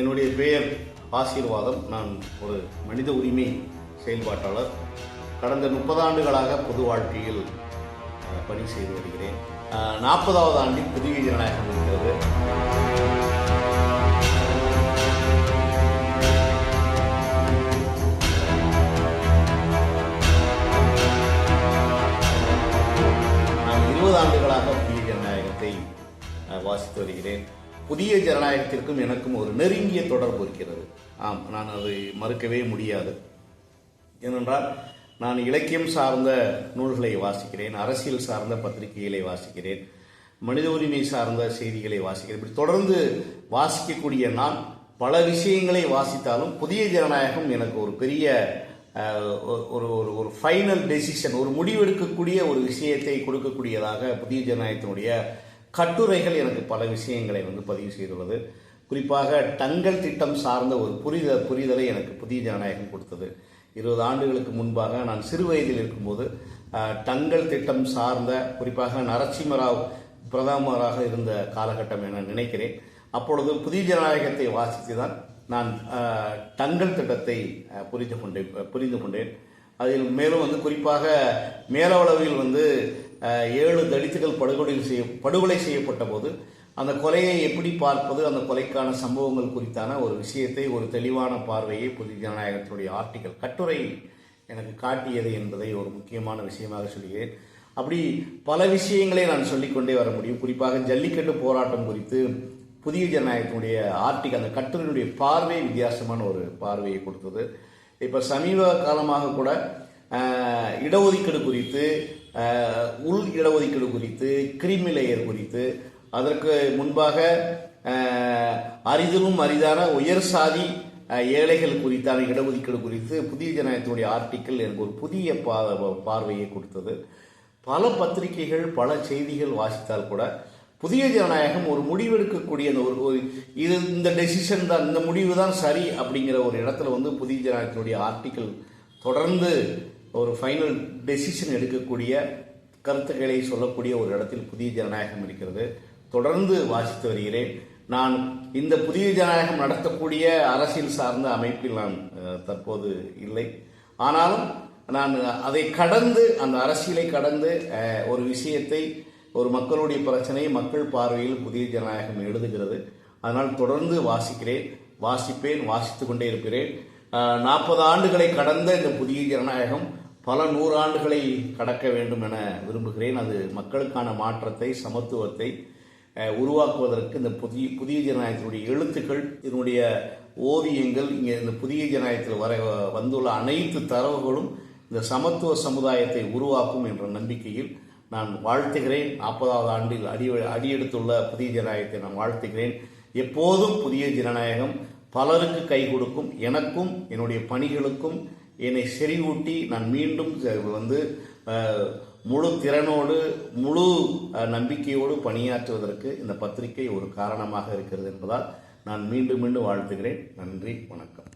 என்னுடைய பெயர் ஆசீர்வாதம். நான் ஒரு மனித உரிமை செயல்பாட்டாளர். கடந்த முப்பது ஆண்டுகளாக பொது வாழ்க்கையில் பணி செய்து வருகிறேன். நாற்பதாவது ஆண்டில் புதிய ஜனநாயகம் இருக்கிறது. நான் இருபது ஆண்டுகளாக புதிய ஜனநாயகத்தை வாசித்து வருகிறேன். புதிய ஜனநாயகத்திற்கும் எனக்கும் ஒரு நெருங்கிய தொடர்பு இருக்கிறது. ஆம் நான் அதை மறுக்கவே முடியாது. ஏனென்றால் நான் இலக்கியம் சார்ந்த நூல்களை வாசிக்கிறேன் அரசியல் சார்ந்த பத்திரிகைகளை வாசிக்கிறேன் மனித உரிமை சார்ந்த செய்திகளை வாசிக்கிறேன். இப்படி தொடர்ந்து வாசிக்கக்கூடிய நான் பல விஷயங்களை வாசித்தாலும் புதிய ஜனநாயகம் எனக்கு ஒரு பெரிய ஒரு ஒரு ஒரு ஃபைனல் டெசிஷன் ஒரு முடிவெடுக்கக்கூடிய ஒரு விஷயத்தை கொடுக்கக்கூடியதாக புதிய ஜனநாயகத்தினுடைய கட்டுரைகள் எனக்கு பல விஷயங்களை வந்து பதிவு செய்துள்ளது. குறிப்பாக டங்கல் திட்டம் சார்ந்த ஒரு புரித புரிதலை எனக்கு புதிய ஜனநாயகம் கொடுத்தது. இருபது ஆண்டுகளுக்கு முன்பாக நான் சிறு வயதில் இருக்கும்போது டங்கல் திட்டம் சார்ந்த குறிப்பாக நரசிம்மராவ் பிரதமராக இருந்த காலகட்டம் என நினைக்கிறேன். அப்பொழுது புதிய ஜனநாயகத்தை வாசித்து தான் நான் டங்கல் திட்டத்தை புரிந்து கொண்டேன் புரிந்து கொண்டேன். அதில் மேலும் வந்து குறிப்பாக மேலவளவில் வந்து ஏழு தலித்துகள் படுகொலை செய்ய படுகொலை செய்யப்பட்ட போது அந்த கொலையை எப்படி பார்ப்பது அந்த கொலைக்கான சம்பவங்கள் குறித்தான ஒரு விஷயத்தை ஒரு தெளிவான பார்வையை புதிய ஜனநாயகத்தினுடைய ஆர்டிகல் கட்டுரை எனக்கு காட்டியது என்பதை ஒரு முக்கியமான விஷயமாக சொல்கிறேன். அப்படி பல விஷயங்களை நான் சொல்லிக்கொண்டே வர முடியும். குறிப்பாக ஜல்லிக்கட்டு போராட்டம் குறித்து புதிய ஜனநாயகத்தினுடைய ஆர்டிகல் அந்த கட்டுரையினுடைய பார்வை வித்தியாசமான ஒரு பார்வையை கொடுத்தது. இப்போ சமீப காலமாக கூட இடஒதுக்கீடு குறித்து உள் இடஒதுக்கீடு குறித்து கிரிமி லேயர் குறித்து அதற்கு முன்பாக ஆஹ், அரிதிலும் அரிதான உயர் சாதி ஏழைகள் குறித்தான இடஒதுக்கீடு குறித்து புதிய ஜனநாயகத்தினுடைய ஆர்டிக்கல் எனக்கு ஒரு புதிய பா- பார்வையை கொடுத்தது. பல பத்திரிகைகள் பல செய்திகள் வாசித்தால் கூட புதிய ஜனநாயகம் ஒரு முடிவெடுக்கக்கூடிய அந்த ஒரு ஒரு இது இந்த டெசிஷன் தான் இந்த முடிவு தான் சரி அப்படிங்கிற ஒரு இடத்துல வந்து புதிய ஜனநாயகத்தினுடைய ஆர்டிக்கல் தொடர்ந்து ஒரு ஃபைனல் டெசிஷன் எடுக்கக்கூடிய கருத்துக்களை சொல்லக்கூடிய ஒரு இடத்தில் புதிய ஜனநாயகம் இருக்கிறது. தொடர்ந்து வாசித்து வருகிறேன். நான் இந்த புதிய ஜனநாயகம் நடத்தக்கூடிய அரசியல் சார்ந்த அமைப்பில் நான் தற்போது இல்லை. ஆனாலும் நான் அதை கடந்து அந்த அரசியலை கடந்து ஒரு விஷயத்தை ஒரு மக்களுடைய பிரச்சனை மக்கள் பார்வையில் புதிய ஜனநாயகம் எழுதுகிறது. அதனால் தொடர்ந்து வாசிக்கிறேன் வாசிப்பேன் வாசித்துக் கொண்டே இருக்கிறேன். நாற்பது ஆண்டுகளை கடந்த இந்த புதிய ஜனநாயகம் பல நூறு ஆண்டுகளை கடக்க வேண்டும் என விரும்புகிறேன். அது மக்களுக்கான மாற்றத்தை சமத்துவத்தை உருவாக்குவதற்கு இந்த புதிய புதிய ஜனநாயகத்தினுடைய எழுத்துக்கள் இதனுடைய ஓவியங்கள் இங்கே இந்த புதிய ஜனநாயகத்தில் வர வந்துள்ள அனைத்து தரவுகளும் இந்த சமத்துவ சமுதாயத்தை உருவாக்கும் என்ற நம்பிக்கையில் நான் வாழ்த்துகிறேன். நாற்பதாவது ஆண்டில் அடி அடியெடுத்துள்ள புதிய ஜனநாயகத்தை நான் வாழ்த்துகிறேன். எப்போதும் புதிய ஜனநாயகம் பலருக்கு கை கொடுக்கும். எனக்கும் என்னுடைய பணிகளுக்கும் என்னை செறிவூட்டி நான் மீண்டும் வந்து முழு திறனோடு முழு நம்பிக்கையோடு பணியாற்றுவதற்கு இந்த பத்திரிகை ஒரு காரணமாக இருக்கிறது என்பதால் நான் மீண்டும் மீண்டும் வாழ்த்துகிறேன். நன்றி வணக்கம்.